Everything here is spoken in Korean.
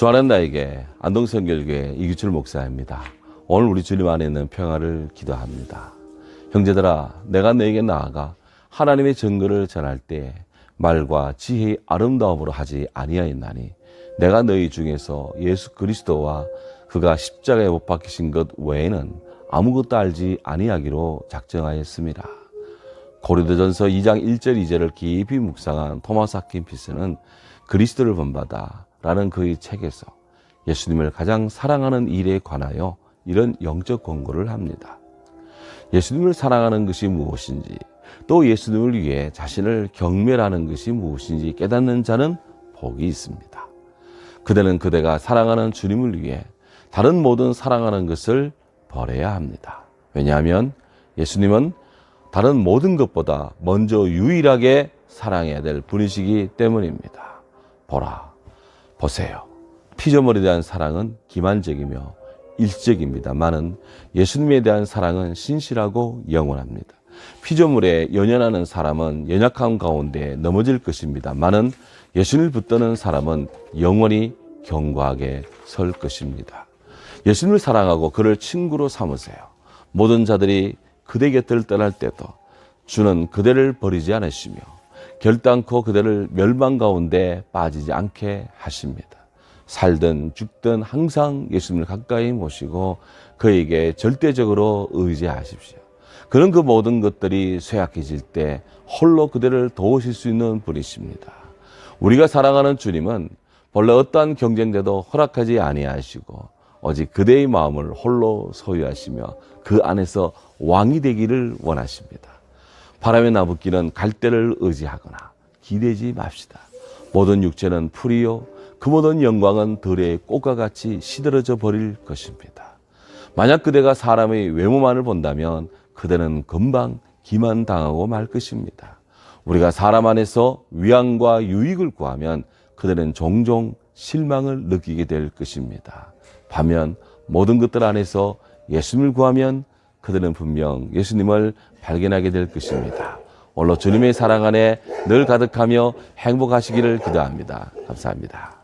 좋아하는 나에게 안동성결교회 이규철 목사입니다. 오늘 우리 주님 안에 있는 평화를 기도합니다. 형제들아, 내가 너에게 나아가 하나님의 증거를 전할 때 말과 지혜의 아름다움으로 하지 아니하였나니 내가 너희 중에서 예수 그리스도와 그가 십자가에 못 박히신 것 외에는 아무것도 알지 아니하기로 작정하였습니다. 고린도전서 2장 1절 2절을 깊이 묵상한 토마스 하킨피스는 그리스도를 본받아 라는 그의 책에서 예수님을 가장 사랑하는 일에 관하여 이런 영적 권고를 합니다. 예수님을 사랑하는 것이 무엇인지 또 예수님을 위해 자신을 경멸하는 것이 무엇인지 깨닫는 자는 복이 있습니다. 그대는 그대가 사랑하는 주님을 위해 다른 모든 사랑하는 것을 버려야 합니다. 왜냐하면 예수님은 다른 모든 것보다 먼저 유일하게 사랑해야 될 분이시기 때문입니다. 보라, 보세요. 피조물에 대한 사랑은 기만적이며 일적입니다만은 예수님에 대한 사랑은 신실하고 영원합니다. 피조물에 연연하는 사람은 연약함 가운데 넘어질 것입니다만은 예수님을 붙드는 사람은 영원히 견고하게 설 것입니다. 예수님을 사랑하고 그를 친구로 삼으세요. 모든 자들이 그대 곁을 떠날 때도 주는 그대를 버리지 않으시며 결단코 그대를 멸망 가운데 빠지지 않게 하십니다. 살든 죽든 항상 예수님을 가까이 모시고 그에게 절대적으로 의지하십시오. 그런 그 모든 것들이 쇠약해질 때 홀로 그대를 도우실 수 있는 분이십니다. 우리가 사랑하는 주님은 본래 어떠한 경쟁자도 허락하지 아니하시고 오직 그대의 마음을 홀로 소유하시며 그 안에서 왕이 되기를 원하십니다. 바람에 나붓기는 갈대를 의지하거나 기대지 맙시다. 모든 육체는 풀이요 그 모든 영광은 들의 꽃과 같이 시들어져 버릴 것입니다. 만약 그대가 사람의 외모만을 본다면 그대는 금방 기만당하고 말 것입니다. 우리가 사람 안에서 위안과 유익을 구하면 그들은 종종 실망을 느끼게 될 것입니다. 반면 모든 것들 안에서 예수님을 구하면 그들은 분명 예수님을 발견하게 될 것입니다. 오늘 주님의 사랑 안에 늘 가득하며 행복하시기를 기도합니다. 감사합니다.